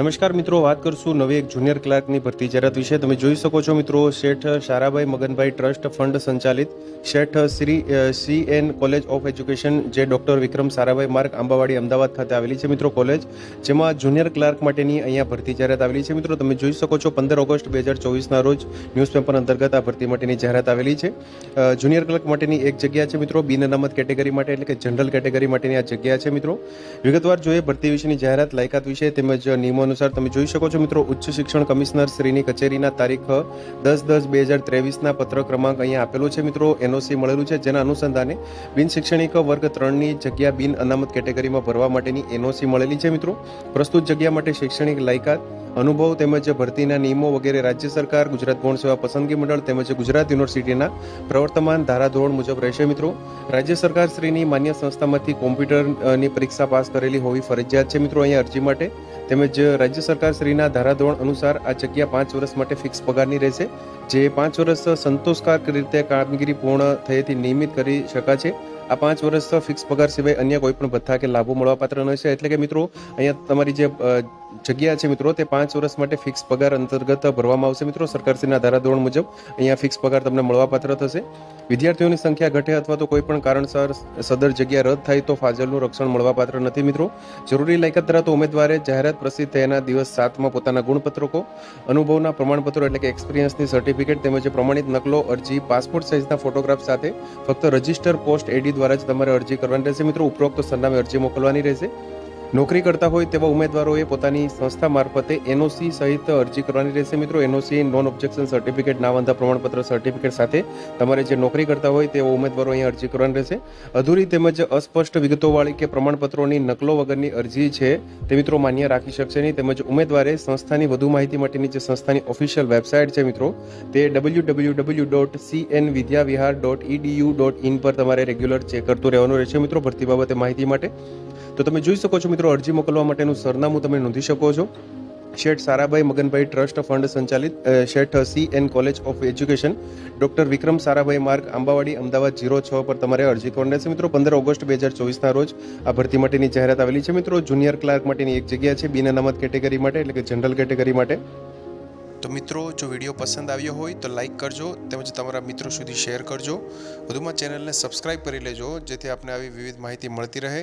નમસ્કાર મિત્રો, વાત કરશું નવી એક જુનિયર ક્લાર્કની ભરતી. જાહેરાત વિશે તમે જોઈ શકો છો મિત્રો, શેઠ સારાભાઈ મગનભાઈ ટ્રસ્ટ ફંડ સંચાલિત. Sheth Shri C N college of education જે ડૉક્ટર વિક્રમ સારાભાઈ માર્ગ, આંબાવાડી, અમદાવાદ ખાતે આવેલી છે મિત્રો કોલેજ જેમાં જુનિયર ક્લાર્ક માટેની અહીંયા ભરતી જાહેરાત આવેલી છે મિત્રો. તમે જોઈ શકો છો પંદર ઓગસ્ટ બે હજાર ચોવીસના રોજ ન્યૂઝપેપર અંતર્ગત આ ભરતી માટેની જાહેરાત આવેલી છે. જુનિયર ક્લાર્ક માટેની એક જગ્યા છે મિત્રો, બિન અનામત કેટેગરી માટે, એટલે કે જનરલ કેટેગરી માટેની આ જગ્યા છે મિત્રો. વિગતવાર જોઈએ ભરતી વિશેની જાહેરાત, લાયકાત વિશે તેમજ નિયમો અનુસાર તમે જોઈ શકો છો મિત્રો, ઉચ્ચ શિક્ષણ કમિશનર શ્રીની કચેરીના તારીખ દસ દસ બે હજાર ત્રેવીસના પત્ર ક્રમાંક અહીંયા આપેલો છે મિત્રો. એનઓસી મળેલું છે, જેના અનુસંધાને બિન શૈક્ષણિક વર્ગ ત્રણની જગ્યા બિન અનામત કેટેગરીમાં ભરવા માટેની એનઓસી મળેલી છે મિત્રો. પ્રસ્તુત જગ્યા માટે શૈક્ષણિક લાયકાત અનુભવ તેમજ ભરતીના નિયમો વગેરે રાજ્ય સરકાર, ગુજરાત ગૌણ સેવા પસંદગી મંડળ તેમજ ગુજરાત યુનિવર્સિટીના પ્રવર્તમાન ધારાધોરણ મુજબ રહેશે મિત્રો. રાજ્ય સરકાર શ્રીની માન્ય સંસ્થામાંથી કોમ્પ્યુટરની પરીક્ષા પાસ કરેલી હોવી ફરજિયાત છે મિત્રો અહીંયા અરજી માટે. તેમજ રાજ્ય સરકાર શ્રીના ધારાધોરણ અનુસાર આ જગ્યા પાંચ વર્ષ માટે ફિક્સ પગારની રહેશે. જે પાંચ વર્ષ સંતોષકારક રીતે કામગીરી પૂર્ણ થયેથી નિયમિત કરી શકાશે. આ પાંચ વર્ષ ફિક્સ પગાર સિવાય અન્ય કોઈ પણ ભથ્થા કે લાભો મળવાપાત્ર ન છે. એટલે કે મિત્રો, અહીંયા તમારી જે જગ્યા છે મિત્રો, તે પાંચ વર્ષ માટે ફિક્સ પગાર અંતર્ગત ભરવામાં આવશે મિત્રો. સરકારશ્રીના ધારાધોરણ મુજબ અહીંયા ફિક્સ પગાર તમને મળવાપાત્ર થશે. વિદ્યાર્થીઓની સંખ્યા ઘટે અથવા તો કોઈ પણ કારણસર સદર જગ્યા રદ થાય તો ફાજલનું રક્ષણ મળવાપાત્ર નથી મિત્રો. જરૂરી લાયકાત ધરાવતો ઉમેદવારે જાહેરાત પ્રસિદ્ધ થયાના દિવસ સાતમાં પોતાના ગુણપત્રકો, અનુભવના પ્રમાણપત્રો એટલે કે એક્સપિરિયન્સની સર્ટિફિકેટ તેમજ પ્રમાણિત નકલો, અરજી પાસપોર્ટ સાઇઝના ફોટોગ્રાફ સાથે ફક્ત રજિસ્ટર પોસ્ટ એડી દ્વારા જ તમારે અરજી કરવાની રહેશે. મિત્રો ઉપરોક્ત સરનામે અરજી મોકલવાની રહેશે. નોકરી કરતા હોય તેવા ઉમેદવારોએ પોતાની સંસ્થા મારફતે એનઓસી સહિત અરજી કરવાની રહેશે. મિત્રો એનઓસી નોન ઓબ્જેક્શન સર્ટિફિકેટ નાવાંધા પ્રમાણપત્ર સર્ટિફિકેટ સાથે તમારે જે નોકરી કરતા હોય તેવા ઉમેદવારો અહીંયા અરજી કરવાની રહેશે. અધૂરી તેમજ અસ્પષ્ટ વિગતોવાળી કે પ્રમાણપત્રોની નકલો વગરની અરજી છે તે મિત્રો માન્ય રાખી શકશે નહીં. તેમજ ઉમેદવારે સંસ્થાની વધુ માહિતી માટેની જે સંસ્થાની ઓફિશિયલ વેબસાઇટ છે મિત્રો, તે W W W dot C N Vidyavihar dot EDU dot in પર તમારે રેગ્યુલર ચેક કરતું રહેવાનું રહેશે. મિત્રો, ભરતી બાબતે માહિતી માટે તો તમે જોઈ શકો છો મિત્રો, અરજી મોકલવા માટેનું સરનામું તમે નોંધી શકો છો. શેઠ સારાભાઈ મગનભાઈ ટ્રસ્ટ ફંડ સંચાલિત Sheth C N college of education. Doctor Vikram Sarabhai Marg, Ambawadi, Ahmedabad zero છ પર તમારે અરજી કરવાની રહેશે. મિત્રો, પંદર ઓગસ્ટ બે હજાર ચોવીસના રોજ આ ભરતી માટેની જાહેરાત આવેલી છે. મિત્રો, જુનિયર ક્લાર્ક માટેની એક જગ્યા છે, બિન અનામત કેટેગરી માટે, એટલે કે જનરલ કેટેગરી માટે. તો મિત્રો, જો વીડિયો પસંદ આવ્યો હોય તો લાઇક કરજો, તેમજ તમારા મિત્રો સુધી શેર કરજો. વધુમાં ચેનલને સબસ્ક્રાઇબ કરી લેજો, જેથી આપને આવી વિવિધ માહિતી મળતી રહે.